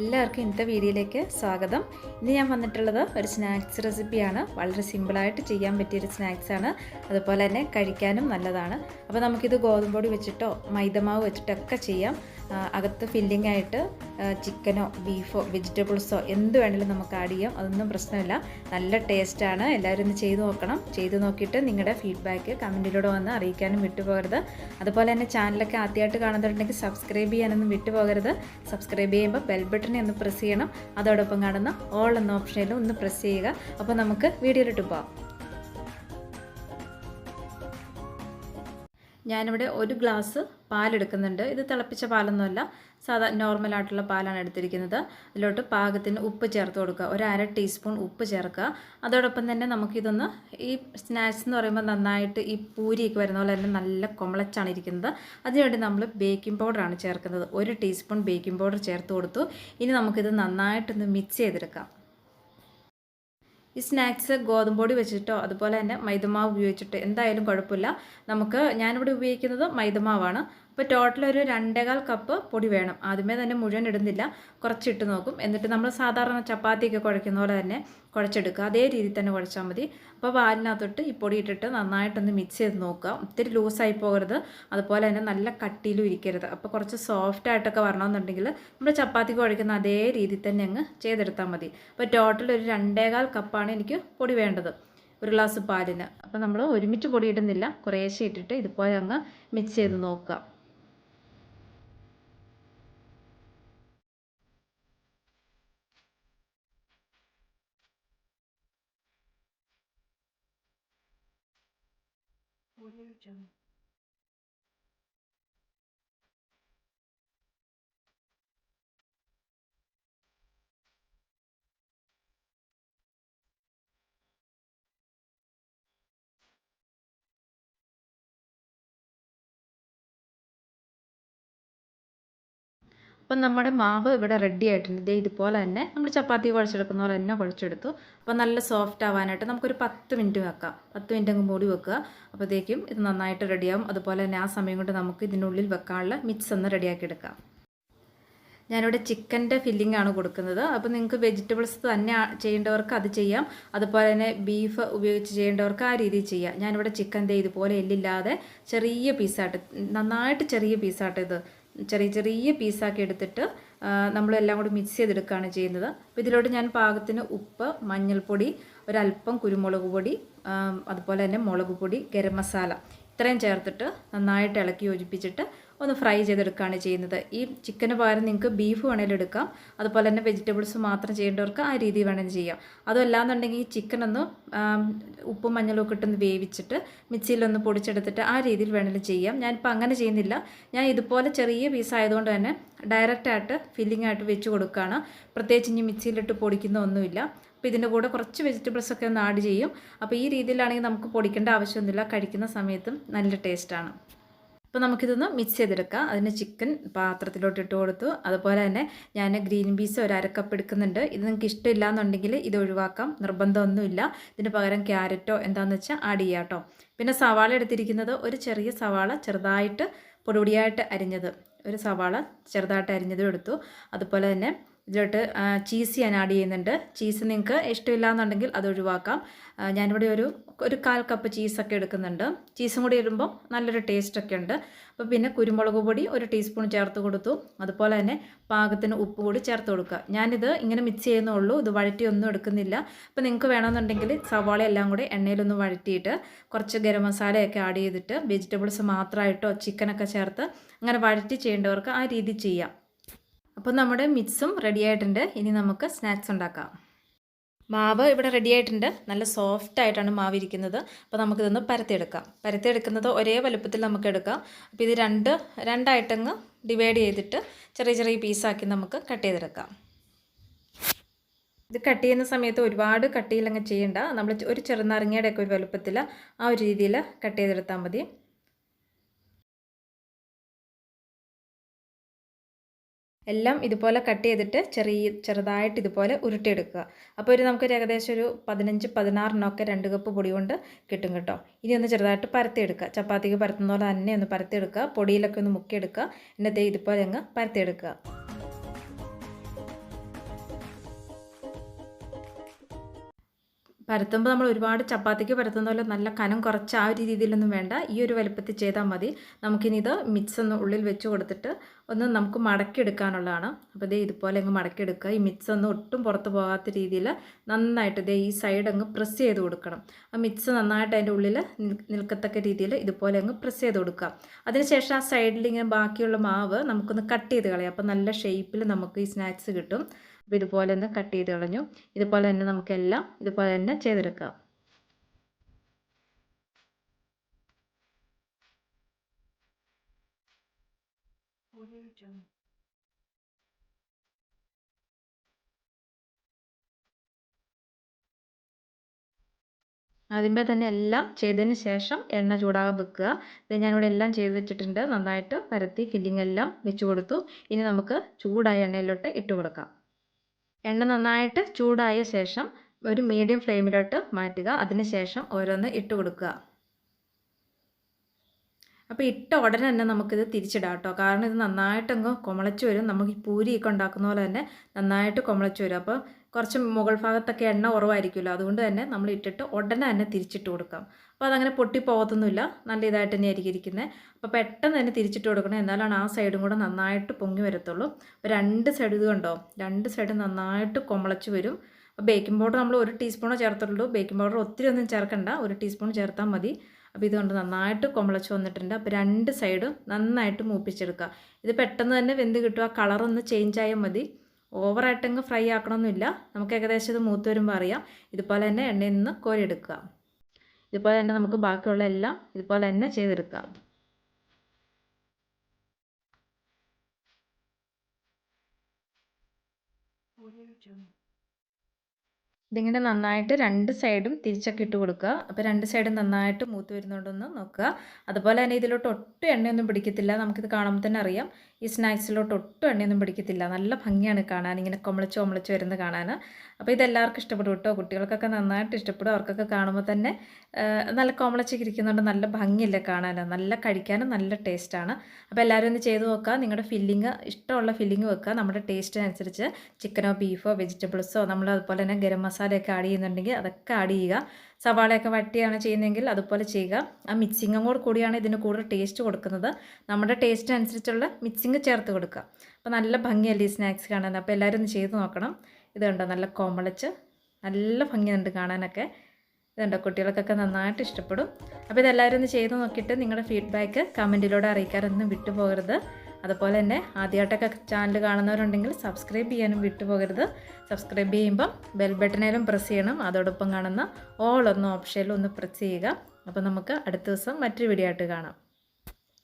എല്ലാവർക്കും ഇന്നത്തെ വീഡിയോയിലേക്ക് സ്വാഗതം. ഇന്ന് ഞാൻ വന്നിട്ടുള്ളത് ഒരു സ്നാക്സ് റെസിപ്പിയാണ്. വളരെ സിമ്പിളായിട്ട് ചെയ്യാൻ പറ്റിയൊരു സ്നാക്സാണ്. അതുപോലെ തന്നെ കഴിക്കാനും നല്ലതാണ്. അപ്പോൾ നമുക്കിത് ഗോതമ്പൊടി വെച്ചിട്ടോ മൈദമാവ് വെച്ചിട്ടൊക്കെ ചെയ്യാം. അകത്ത് ഫില്ലിംഗ് ആയിട്ട് ചിക്കനോ ബീഫോ വെജിറ്റബിൾസോ എന്ത് വേണമെങ്കിലും നമുക്ക് ആഡ് ചെയ്യാം. അതൊന്നും പ്രശ്നമില്ല. നല്ല ടേസ്റ്റാണ് എല്ലാവരും ഒന്ന് ചെയ്ത് നോക്കണം. ചെയ്ത് നോക്കിയിട്ട് നിങ്ങളുടെ ഫീഡ്ബാക്ക് കമന്റിലൂടെ വന്ന് അറിയിക്കാനും വിട്ടുപോകരുത്. അതുപോലെ തന്നെ ചാനലൊക്കെ ആദ്യമായിട്ട് കാണുന്നുണ്ടെങ്കിൽ സബ്സ്ക്രൈബ് ചെയ്യാനൊന്നും വിട്ടുപോകരുത്. സബ്സ്ക്രൈബ് ചെയ്യുമ്പോൾ ബെൽ ബട്ടണെ ഒന്ന് പ്രസ് ചെയ്യണം. അതോടൊപ്പം കാണുന്ന ഓൾ എന്ന ഓപ്ഷനിലും ഒന്ന് പ്രസ് ചെയ്യുക. അപ്പോൾ നമുക്ക് വീഡിയോയിലിട്ട് പോകാം ഞാനിവിടെ ഒരു ഗ്ലാസ് പാലെടുക്കുന്നുണ്ട്. ഇത് തിളപ്പിച്ച പാലൊന്നുമല്ല. സാധാ നോർമലായിട്ടുള്ള പാലാണ് എടുത്തിരിക്കുന്നത്. അതിലോട്ട് പാകത്തിന് ഉപ്പ് ചേർത്ത് കൊടുക്കുക. ഒരു അര ടീസ്പൂൺ ഉപ്പ് ചേർക്കുക. അതോടൊപ്പം തന്നെ നമുക്കിതൊന്ന് ഈ സ്നാക്സ് എന്ന് പറയുമ്പോൾ നന്നായിട്ട് ഈ പൂരിയൊക്കെ വരുന്ന പോലെ തന്നെ നല്ല കൊമളച്ചാണ് ഇരിക്കുന്നത്. അതിനുവേണ്ടി നമ്മൾ ബേക്കിംഗ് പൗഡറാണ് ചേർക്കുന്നത്. ഒരു ടീസ്പൂൺ ബേക്കിംഗ് പൗഡർ ചേർത്ത് കൊടുത്തു. ഇനി നമുക്കിത് നന്നായിട്ടൊന്ന് മിക്സ് ചെയ്തെടുക്കാം. ഈ സ്നാക്സ് ഗോതമ്പൊടി വെച്ചിട്ടോ അതുപോലെ തന്നെ മൈദമാവ് ഉപയോഗിച്ചിട്ടോ എന്തായാലും കുഴപ്പമില്ല. നമുക്ക് ഞാനിവിടെ ഉപയോഗിക്കുന്നത് മൈദമാവാണ് അപ്പോൾ ടോട്ടൽ ഒരു രണ്ടേകാൽ കപ്പ് പൊടി വേണം. ആദ്യമേ തന്നെ മുഴുവൻ ഇടുന്നില്ല. കുറച്ചിട്ട് നോക്കും. എന്നിട്ട് നമ്മൾ സാധാരണ ചപ്പാത്തിയൊക്കെ കുഴയ്ക്കുന്ന പോലെ തന്നെ കുഴച്ചെടുക്കുക. അതേ രീതിയിൽ തന്നെ കുഴച്ചാൽ മതി. അപ്പോൾ പാലിനകത്തോട്ട് ഈ പൊടി ഇട്ടിട്ട് നന്നായിട്ടൊന്ന് മിക്സ് ചെയ്ത് നോക്കുക. ഒത്തിരി ലൂസായി പോകരുത്. അതുപോലെ തന്നെ നല്ല കട്ടിയിലും ഇരിക്കരുത്. അപ്പോൾ കുറച്ച് സോഫ്റ്റ് ആയിട്ടൊക്കെ വരണമെന്നുണ്ടെങ്കിൽ നമ്മൾ ചപ്പാത്തി കുഴയ്ക്കുന്ന അതേ രീതിയിൽ തന്നെ അങ്ങ് ചെയ്തെടുത്താൽ മതി. അപ്പോൾ ടോട്ടൽ ഒരു രണ്ടേകാൽ കപ്പാണ് എനിക്ക് പൊടി വേണ്ടത്. ഒരു ഗ്ലാസ് പാലിന്. അപ്പോൾ നമ്മൾ ഒരുമിച്ച് പൊടി ഇടുന്നില്ല. കുറേശ്ശെ ഇട്ടിട്ട് ഇതുപോലെ അങ്ങ് മിക്സ് ചെയ്ത് നോക്കുക. Audio Jungle. അപ്പം നമ്മുടെ മാവ് ഇവിടെ റെഡി ആയിട്ടുണ്ട്. ഇതേ ഇതുപോലെ തന്നെ നമ്മൾ ചപ്പാത്തി കുഴച്ചെടുക്കുന്ന പോലെ തന്നെ കുഴച്ചെടുത്തു. അപ്പോൾ നല്ല സോഫ്റ്റ് ആവാനായിട്ട് നമുക്കൊരു പത്ത് മിനിറ്റ് വെക്കാം. പത്ത് മിനിറ്റ് അങ്ങ് മൂടി വെക്കുക. അപ്പോഴത്തേക്കും ഇത് നന്നായിട്ട് റെഡിയാവും അതുപോലെ തന്നെ ആ സമയം കൊണ്ട് നമുക്ക് ഇതിനുള്ളിൽ വെക്കാനുള്ള മിക്സ് ഒന്ന് റെഡിയാക്കി എടുക്കാം. ഞാനിവിടെ ചിക്കന്റെ ഫില്ലിംഗ് ആണ് കൊടുക്കുന്നത്. അപ്പോൾ നിങ്ങൾക്ക് വെജിറ്റബിൾസ് തന്നെ ചെയ്യേണ്ടവർക്ക് അത് ചെയ്യാം. അതുപോലെ തന്നെ ബീഫ് ഉപയോഗിച്ച് ചെയ്യേണ്ടവർക്ക് ആ രീതിയിൽ ചെയ്യാം. ഞാനിവിടെ ചിക്കന്റെ ഇതുപോലെ എല്ലില്ലാതെ ചെറിയ പീസായിട്ട് നന്നായിട്ട് ചെറിയ പീസായിട്ട് ഇത് ചെറിയ ചെറിയ പീസാക്കി എടുത്തിട്ട് നമ്മളെല്ലാം കൂടി മിക്സ് ചെയ്തെടുക്കുകയാണ് ചെയ്യുന്നത്. അപ്പോൾ ഇതിലോട്ട് ഞാൻ പാകത്തിന് ഉപ്പ് മഞ്ഞൾപ്പൊടി ഒരല്പം കുരുമുളക് പൊടി അതുപോലെ തന്നെ മുളക് പൊടി ഗരം മസാല. ഇത്രയും ചേർത്തിട്ട് നന്നായിട്ട് ഇളക്കി യോജിപ്പിച്ചിട്ട് ഒന്ന് ഫ്രൈ ചെയ്തെടുക്കുകയാണ് ചെയ്യുന്നത്. ഈ ചിക്കന് പകരം നിങ്ങൾക്ക് ബീഫ് വേണമെങ്കിലും എടുക്കാം. അതുപോലെ തന്നെ വെജിറ്റബിൾസ് മാത്രം ചെയ്യേണ്ടവർക്ക് ആ രീതി വേണമെങ്കിൽ ചെയ്യാം. അതുമല്ലാന്നുണ്ടെങ്കിൽ ഈ ചിക്കൻ ഒന്ന് ഉപ്പും മഞ്ഞളും ഒക്കെ ഇട്ടൊന്ന് വേവിച്ചിട്ട് മിക്സിയിലൊന്ന് പൊടിച്ചെടുത്തിട്ട് ആ രീതിയിൽ വേണമെങ്കിലും ചെയ്യാം. ഞാനിപ്പോൾ അങ്ങനെ ചെയ്യുന്നില്ല. ഞാൻ ഇതുപോലെ ചെറിയ പീസ് ആയതുകൊണ്ട് തന്നെ ഡയറക്റ്റായിട്ട് ഫില്ലിംഗ് ആയിട്ട് വെച്ച് കൊടുക്കുകയാണ്. പ്രത്യേകിച്ച് ഇനി മിക്സിയിലിട്ട് പൊടിക്കുന്ന ഒന്നുമില്ല. അപ്പോൾ ഇതിന്റെ കൂടെ കുറച്ച് വെജിറ്റബിൾസ് ഒക്കെ ഒന്ന് ആഡ് ചെയ്യും. അപ്പോൾ ഈ രീതിയിലാണെങ്കിൽ നമുക്ക് പൊടിക്കേണ്ട ആവശ്യമൊന്നുമില്ല. കഴിക്കുന്ന സമയത്തും നല്ല ടേസ്റ്റാണ് അപ്പോൾ നമുക്കിതൊന്ന് മിക്സ് ചെയ്തെടുക്കാം. അതിന് ചിക്കൻ പാത്രത്തിലോട്ട് ഇട്ട് കൊടുത്തു. അതുപോലെ തന്നെ ഞാൻ ഗ്രീൻ പീസ് ഒരു അരക്കപ്പ് എടുക്കുന്നുണ്ട്. ഇത് നിങ്ങൾക്ക് ഇഷ്ടമില്ല എന്നുണ്ടെങ്കിൽ ഇത് ഒഴിവാക്കാം. നിർബന്ധമൊന്നുമില്ല. ഇതിന് പകരം ക്യാരറ്റോ എന്താണെന്ന് വെച്ചാൽ ആഡ് ചെയ്യാം കേട്ടോ പിന്നെ സവാള എടുത്തിരിക്കുന്നത് ഒരു ചെറിയ സവാള ചെറുതായിട്ട് പൊടിപൊടിയായിട്ട് അരിഞ്ഞത്. ഒരു സവാള ചെറുതായിട്ട് അരിഞ്ഞതും എടുത്തു. അതുപോലെ തന്നെ ഇതിലോട്ട് ചീസ് ഞാൻ ആഡ് ചെയ്യുന്നുണ്ട്. ചീസ് നിങ്ങൾക്ക് ഇഷ്ടമില്ല എന്നുണ്ടെങ്കിൽ അത് ഒഴിവാക്കാം. ഞാനിവിടെ ഒരു ഒരു കാൽ കപ്പ് ചീസൊക്കെ എടുക്കുന്നുണ്ട്. ചീസും കൂടി ഇടുമ്പോൾ നല്ലൊരു ടേസ്റ്റൊക്കെ ഉണ്ട്. അപ്പോൾ പിന്നെ കുരുമുളക് പൊടി ഒരു ടീസ്പൂൺ ചേർത്ത് കൊടുത്തു. അതുപോലെ തന്നെ പാകത്തിന് ഉപ്പ് കൂടി ചേർത്ത് കൊടുക്കുക. ഞാനിത് ഇങ്ങനെ മിക്സ് ചെയ്യുന്നുള്ളൂ ഇത് വഴറ്റിയൊന്നും എടുക്കുന്നില്ല. അപ്പോൾ നിങ്ങൾക്ക് വേണമെന്നുണ്ടെങ്കിൽ സവാള എല്ലാം കൂടി എണ്ണയിലൊന്ന് വഴറ്റിയിട്ട് കുറച്ച് ഗരം മസാലയൊക്കെ ആഡ് ചെയ്തിട്ട് വെജിറ്റബിൾസ് മാത്രമായിട്ടോ ചിക്കനൊക്കെ ചേർത്ത് അങ്ങനെ വഴറ്റി ചെയ്യേണ്ടവർക്ക് ആ രീതി ചെയ്യാം. അപ്പോൾ നമ്മുടെ മിക്സും റെഡി ആയിട്ടുണ്ട്. ഇനി നമുക്ക് സ്നാക്സ് ഉണ്ടാക്കാം. മാവ് ഇവിടെ റെഡി ആയിട്ടുണ്ട്. നല്ല സോഫ്റ്റ് ആയിട്ടാണ് മാവ് ഇരിക്കുന്നത്. അപ്പോൾ നമുക്കിതൊന്ന് പരത്തിയെടുക്കാം. പരത്തിയെടുക്കുന്നത് ഒരേ വലുപ്പത്തിൽ നമുക്ക് എടുക്കാം. അപ്പോൾ ഇത് രണ്ട് രണ്ടായിട്ടങ്ങ് ഡിവൈഡ് ചെയ്തിട്ട് ചെറിയ ചെറിയ പീസാക്കി നമുക്ക് കട്ട് ചെയ്തെടുക്കാം. ഇത് കട്ട് ചെയ്യുന്ന സമയത്ത് ഒരുപാട് കട്ടിയിലങ്ങ് ചെയ്യണ്ട. നമ്മൾ ഒരു ചെറുനാരങ്ങയുടെ ഒരു വലുപ്പത്തിൽ ആ ഒരു രീതിയിൽ കട്ട് ചെയ്തെടുത്താൽ മതി. എല്ലാം ഇതുപോലെ കട്ട് ചെയ്തിട്ട് ചെറിയ ചെറുതായിട്ട് ഇതുപോലെ ഉരുട്ടിയെടുക്കുക. അപ്പോൾ ഒരു നമുക്കൊരു ഏകദേശം ഒരു പതിനഞ്ച് പതിനാറിനൊക്കെ രണ്ട് കപ്പ് പൊടി കൊണ്ട് കിട്ടും കേട്ടോ. ഇനി ഒന്ന് ചെറുതായിട്ട് പരത്തിയെടുക്കുക. ചപ്പാത്തിക്ക് പരത്തുന്ന പോലെ തന്നെ ഒന്ന് പരത്തിയെടുക്കുക. പൊടിയിലൊക്കെ ഒന്ന് മുക്കിയെടുക്കുക. എന്നിട്ട് ഇതുപോലെ അങ്ങ് പരത്തിയെടുക്കുക. പരത്തുമ്പോൾ നമ്മൾ ഒരുപാട് ചപ്പാത്തിക്ക് പരത്തുന്ന പോലെ നല്ല കനം കുറച്ച് ആ ഒരു രീതിയിലൊന്നും വേണ്ട. ഈ ഒരു വലുപ്പത്തിൽ ചെയ്താൽ മതി. നമുക്കിനി ഇത് മിക്സ് ഒന്ന് ഉള്ളിൽ വെച്ച് കൊടുത്തിട്ട് ഒന്ന് നമുക്ക് മടക്കിയെടുക്കാനുള്ളതാണ്. അപ്പോൾ ഇതേ ഇതുപോലെ അങ്ങ് മടക്കിയെടുക്കുക. ഈ മിക്സ് ഒന്നും ഒട്ടും പുറത്ത് പോകാത്ത രീതിയിൽ നന്നായിട്ട് ഇതേ ഈ സൈഡ് അങ്ങ് പ്രസ് ചെയ്ത് കൊടുക്കണം. ആ മിക്സ് നന്നായിട്ട് അതിന്റെ ഉള്ളിൽ നിൽക്കത്തക്ക രീതിയിൽ ഇതുപോലെ അങ്ങ് പ്രസ് ചെയ്ത് കൊടുക്കുക. അതിനുശേഷം ആ സൈഡിൽ ഇങ്ങനെ ബാക്കിയുള്ള മാവ് നമുക്കൊന്ന് കട്ട് ചെയ്ത് കളയാം. അപ്പോൾ നല്ല ഷേപ്പിൽ നമുക്ക് ഈ സ്നാക്സ് കിട്ടും. അപ്പോൾ ഇതുപോലെ ഒന്ന് കട്ട് ചെയ്ത് കളഞ്ഞു. ഇതുപോലെ തന്നെ നമുക്കെല്ലാം ഇതുപോലെ തന്നെ ചെയ്തെടുക്കാം. ആദ്യമേ തന്നെ എല്ലാം ചെയ്തതിന് ശേഷം എണ്ണ ചൂടാകാൻ വെക്കുക. ഇത് ഞാനിവിടെ എല്ലാം ചെയ്ത് വെച്ചിട്ടുണ്ട്. നന്നായിട്ട് പരത്തി ഫില്ലിംഗ് എല്ലാം വെച്ച് കൊടുത്തു. ഇനി നമുക്ക് ചൂടായ എണ്ണയിലോട്ട് ഇട്ട് കൊടുക്കാം. എണ്ണ നന്നായിട്ട് ചൂടായ ശേഷം ഒരു മീഡിയം ഫ്ലെയിമിലോട്ട് മാറ്റുക. അതിനുശേഷം ഓരോന്ന് ഇട്ട് കൊടുക്കുക. അപ്പോൾ ഇട്ട ഉടനെ തന്നെ നമുക്കിത് തിരിച്ചിടാം കേട്ടോ. കാരണം ഇത് നന്നായിട്ടങ്ങ് കുമളച്ച് വരും. നമുക്ക് ഈ പൂരിയൊക്കെ ഉണ്ടാക്കുന്ന പോലെ തന്നെ നന്നായിട്ട് കുമളച്ച് വരും. അപ്പോൾ കുറച്ച് മുകൾ ഭാഗത്തൊക്കെ എണ്ണ കുറവായിരിക്കുമല്ലോ. അതുകൊണ്ട് തന്നെ നമ്മൾ ഇട്ടിട്ട് ഉടനെ തന്നെ തിരിച്ചിട്ട് കൊടുക്കാം. അപ്പോൾ അതങ്ങനെ പൊട്ടിപ്പോകത്തൊന്നുമില്ല. നല്ല ഇതായിട്ട് തന്നെ ആയിരിക്കും ഇരിക്കുന്നത് അപ്പോൾ പെട്ടെന്ന് തന്നെ തിരിച്ചിട്ട് കൊടുക്കണം. എന്നാലാണ് ആ സൈഡും കൂടെ നന്നായിട്ട് പൊങ്ങി വരത്തുള്ളൂ. അപ്പോൾ രണ്ട് സൈഡ് ഇത് കണ്ടോ? രണ്ട് സൈഡ് നന്നായിട്ട് കൊമളച്ച് വരും. അപ്പോൾ ബേക്കിംഗ് പൗഡർ നമ്മൾ ഒരു ടീസ്പൂണോ ചേർത്തുള്ളൂ ബേക്കിംഗ് പൗഡർ ഒത്തിരി ഒന്നും ചേർക്കണ്ട. ഒരു ടീസ്പൂൺ ചേർത്താൽ മതി. അപ്പോൾ ഇതുകൊണ്ട് നന്നായിട്ട് കൊമളച്ച് വന്നിട്ടുണ്ട്. അപ്പോൾ രണ്ട് സൈഡും നന്നായിട്ട് മൂപ്പിച്ചെടുക്കുക. ഇത് പെട്ടെന്ന് തന്നെ വെന്ത് കിട്ടും. ആ കളറൊന്ന് ചേഞ്ച് ആയാൽ മതി. ഓവറായിട്ടങ്ങ് ഫ്രൈ ആക്കണമെന്നില്ല നമുക്ക് ഏകദേശം ഇത് മൂത്ത് വരുമ്പോൾ അറിയാം. ഇതുപോലെ തന്നെ എണ്ണയിൽ നിന്ന് കോരിയെടുക്കുക. ഇതുപോലെ തന്നെ നമുക്ക് ബാക്കിയുള്ള എല്ലാം ഇതുപോലെ തന്നെ ചെയ്തെടുക്കാം. ഇതിങ്ങനെ നന്നായിട്ട് രണ്ട് സൈഡും തിരിച്ചൊക്കെ ഇട്ട് കൊടുക്കുക. അപ്പോൾ രണ്ട് സൈഡും നന്നായിട്ട് മൂത്ത് വരുന്നുണ്ടെന്ന് നോക്കുക. അതുപോലെ തന്നെ ഇതിലോട്ട് ഒട്ടും എണ്ണയൊന്നും പിടിക്കത്തില്ല. നമുക്കിത് കാണുമ്പോൾ തന്നെ അറിയാം. ഈ സ്നാക്സിലോട്ട് ഒട്ടും എണ്ണയൊന്നും പിടിക്കത്തില്ല. നല്ല ഭംഗിയാണ് കാണാൻ. ഇങ്ങനെ കൊമളിച്ച് കൊമളിച്ച് വരുന്നത് കാണാൻ. അപ്പോൾ ഇതെല്ലാവർക്കും ഇഷ്ടപ്പെടും കേട്ടോ. കുട്ടികൾക്കൊക്കെ നന്നായിട്ട് ഇഷ്ടപ്പെടും. അവർക്കൊക്കെ കാണുമ്പോൾ തന്നെ നല്ല കൊമളച്ചൊക്കെ ഇരിക്കുന്നുണ്ട് നല്ല ഭംഗിയില്ല കാണാൻ. നല്ല കഴിക്കാനും നല്ല ടേസ്റ്റാണ്. അപ്പോൾ എല്ലാവരും ഒന്ന് ചെയ്ത് നോക്കുക. നിങ്ങളുടെ ഫില്ലിങ് ഇഷ്ടമുള്ള ഫില്ലിങ് വെക്കുക. നമ്മുടെ ടേസ്റ്റിനനുസരിച്ച് ചിക്കനോ ബീഫോ വെജിറ്റബിൾസോ നമ്മൾ അതുപോലെ തന്നെ ഗരം മസാലയൊക്കെ ആഡ് ചെയ്യുന്നുണ്ടെങ്കിൽ അതൊക്കെ ആഡ് ചെയ്യുക. സവാളയൊക്കെ വട്ടിയാണ് ചെയ്യുന്നതെങ്കിൽ അതുപോലെ ചെയ്യുക. ആ മിക്സിങ്ങും കൂടെ കൂടിയാണ് ഇതിന് കൂടുതൽ ടേസ്റ്റ് കൊടുക്കുന്നത്. നമ്മുടെ ടേസ്റ്റ് അനുസരിച്ചുള്ള മിക്സിങ് ചേർത്ത് കൊടുക്കുക. അപ്പോൾ നല്ല ഭംഗിയല്ലേ ഈ സ്നാക്സ് കാണാൻ? അപ്പോൾ എല്ലാവരും ഒന്ന് ചെയ്ത് നോക്കണം. ഇത് കണ്ടോ? നല്ല കോമളിച്ച് നല്ല ഭംഗിയുണ്ട് കാണാനൊക്കെ. ഇതുണ്ടോ കുട്ടികൾക്കൊക്കെ നന്നായിട്ട് ഇഷ്ടപ്പെടും. അപ്പോൾ ഇതെല്ലാവരും ഒന്ന് ചെയ്ത് നോക്കിയിട്ട് നിങ്ങളുടെ ഫീഡ്ബാക്ക് കമന്റിലൂടെ അറിയിക്കാനൊന്നും വിട്ടുപോകരുത്. അതുപോലെ തന്നെ ആദ്യമായിട്ടൊക്കെ ചാനൽ കാണുന്നവരുണ്ടെങ്കിൽ സബ്സ്ക്രൈബ് ചെയ്യാനും വിട്ടുപോകരുത്. സബ്സ്ക്രൈബ് ചെയ്യുമ്പം ബെൽ ബട്ടണേലും പ്രസ് ചെയ്യണം. അതോടൊപ്പം കാണുന്ന ഓൾ ഒന്ന് ഓപ്ഷനിലും ഒന്ന് പ്രസ് ചെയ്യുക. അപ്പോൾ നമുക്ക് അടുത്ത ദിവസം മറ്റൊരു വീഡിയോ ആയിട്ട് കാണാം.